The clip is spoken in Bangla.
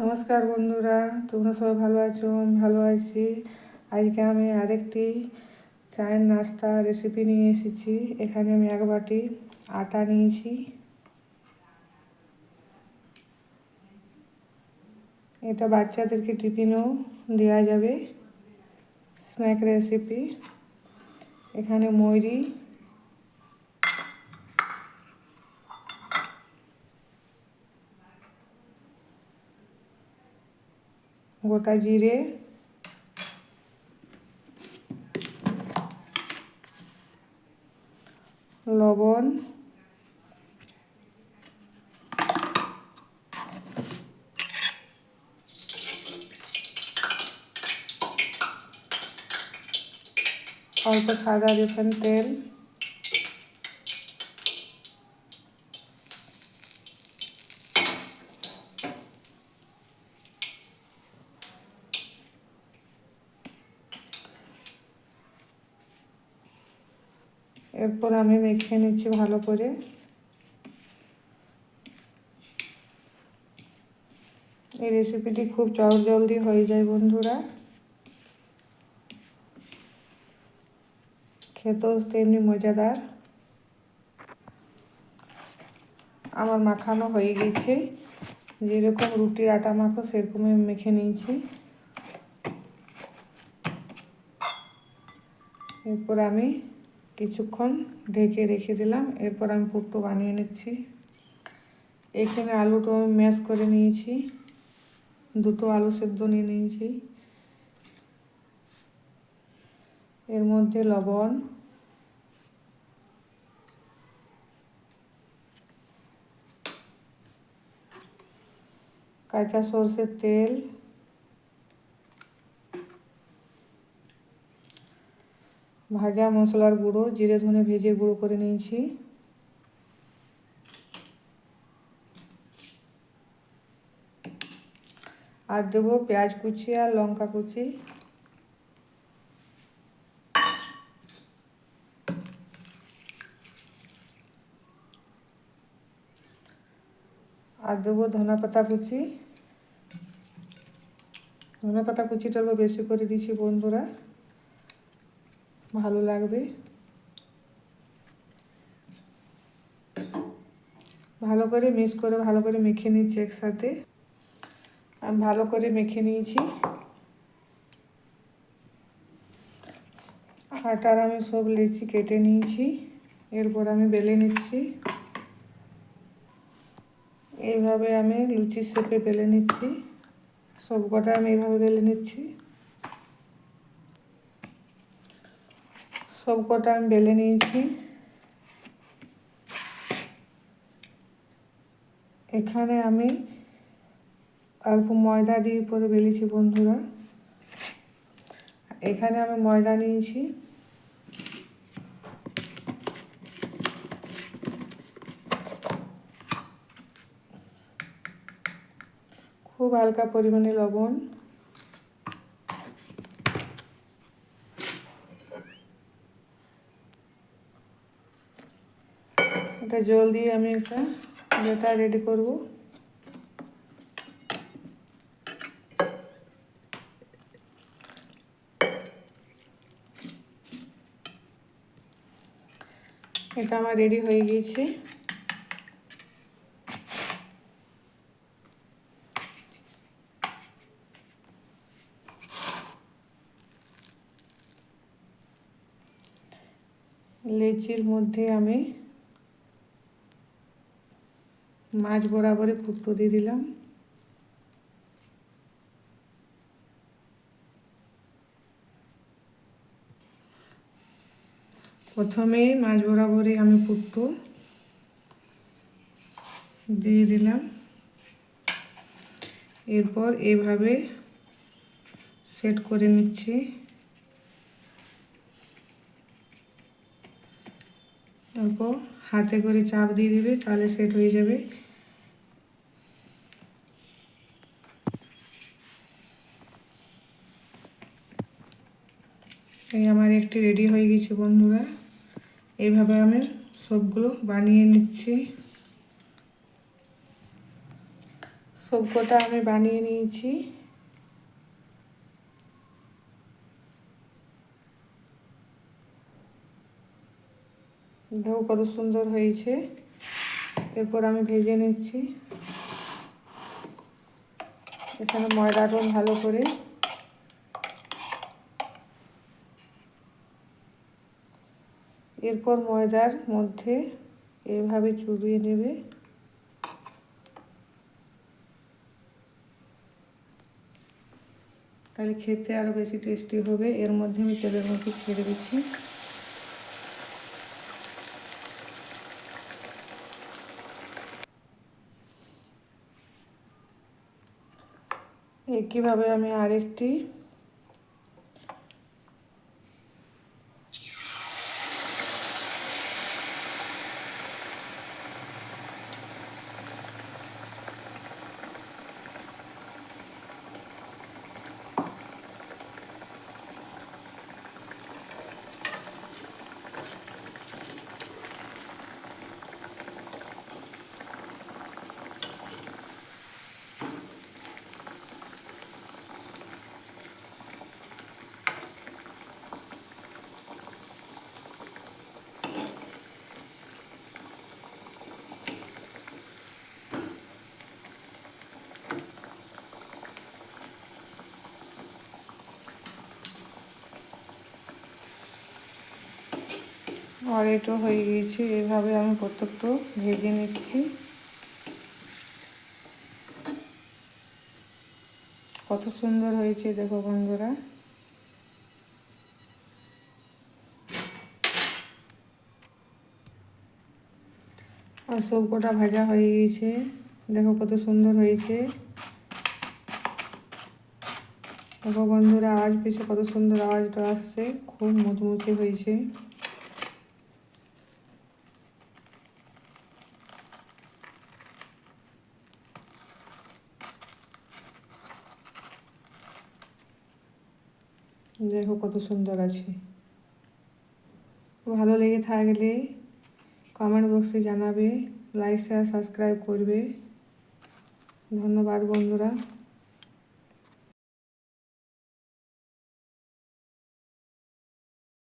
নমস্কার বন্ধুরা, তোমরা সবাই ভালো আছো? আমি ভালো আছি। আজকে আমি আরেকটি চায়ের নাস্তা রেসিপি নিয়ে এসেছি। এখানে আমি এক বাটি আটা নিয়েছি। এটা বাচ্চাদেরকে টিফিনও দেওয়া যাবে। স্ন্যাক রেসিপি এখানে ময়রি গোটা জিরে। লবণ। অল্প সাদা রিফাইন তেল। এরপর আমি মেখে নিচ্ছি ভালো করে। এই রেসিপিটি খুব জলদি হয়ে যায় বন্ধুরা। খেতেও তেমনি মজাদার। আমার মাখানো হয়ে গেছে। যেরকম রুটির আটা, মাখো, সেরকমই মেখে নিয়েছি। এরপর আমি কিছুক্ষণ ঢেকে রেখে দিলাম। এরপর আমি পুট্টু বানিয়ে নিচ্ছি। এখানে আলুটা আমি ম্যাশ করে নিয়েছি। দুটো আলু সেদ্ধ নিয়ে নিয়েছি। এর মধ্যে লবণ, কাঁচা সর্ষের তেল ভাজা মশলার গুঁড়ো, জিরে ধনে ভেজে গুঁড়ো করে নিয়েছি। আর দেবো পেঁয়াজ কুচি আর লঙ্কা কুচি। আর দেবো ধনা পাতা কুচি। ধনে পাতা কুচিটা বেশি করে দিচ্ছি বন্ধুরা। ভালো লাগবে। ভালো করে মিক্স করে, ভালো করে মেখে নিচ্ছি একসাথে। আমি ভালো করে মেখে নিয়েছি। আটার আমি সব লিচি কেটে নিয়েছি, এরপর আমি বেলে নিচ্ছি। এইভাবে আমি লুচির শেপে বেলে নিচ্ছি। সব কটা আমি এইভাবে বেলে নিচ্ছি। সব কটা আমি বেলে নিয়েছি। এখানে আমি অল্প ময়দা দিয়ে পরে বেলেছি বন্ধুরা। এখানে আমি ময়দা নিয়েছি। খুব হালকা পরিমাণে লবণ। এটা জল দিয়ে আমি একটা যেটা রেডি করব। এটা আমার রেডি হয়ে গিয়েছে। লেচির মধ্যে আমি মাছ বরাবরে ফুটো দিয়ে দিলাম। প্রথমে মাছ বরাবরে আমি পুট্টু দিয়ে দিলাম। এরপর এভাবে সেট করে নিচ্ছি। তারপর হাতে করে চাপ দিয়ে দিবে, তাহলে সেট হয়ে যাবে। এই আমার একটি রেডি হয়ে গেছে বন্ধুরা। এইভাবে আমি সবগুলো বানিয়ে নিচ্ছি। সবকটা আমি বানিয়ে নিয়েছি। দেখো কত সুন্দর হয়েছে। এরপর আমি ভেজে নিচ্ছি। এখানে ময়দাটা ভালো করে এরপর ময়দার মধ্যে এভাবে চুবিয়ে নেবে। তাহলে খেতে আরও বেশি টেস্টি হবে। এর মধ্যে আমি তেলের মধ্যে ছেড়ে দিচ্ছি। একইভাবে আমি আরেকটি আর এটা হয়ে গিয়েছে, এভাবে আমি প্রত্যেকটা ভেজে নিচ্ছি। কত সুন্দর হয়েছে, দেখো বন্ধুরা। আর সব কটা ভাজা হয়ে গিয়েছে, দেখো কত সুন্দর হয়েছে। দেখো বন্ধুরা, আওয়াজ পেয়েছে কত সুন্দর আওয়াজটা আসছে, খুব মুচমুচে হয়েছে। দেখো কত সুন্দর আছে। ভালো লেগে থাকলে কমেন্ট বক্সে জানাবে লাইক শেয়ার সাবস্ক্রাইব করবে। ধন্যবাদ বন্ধুরা।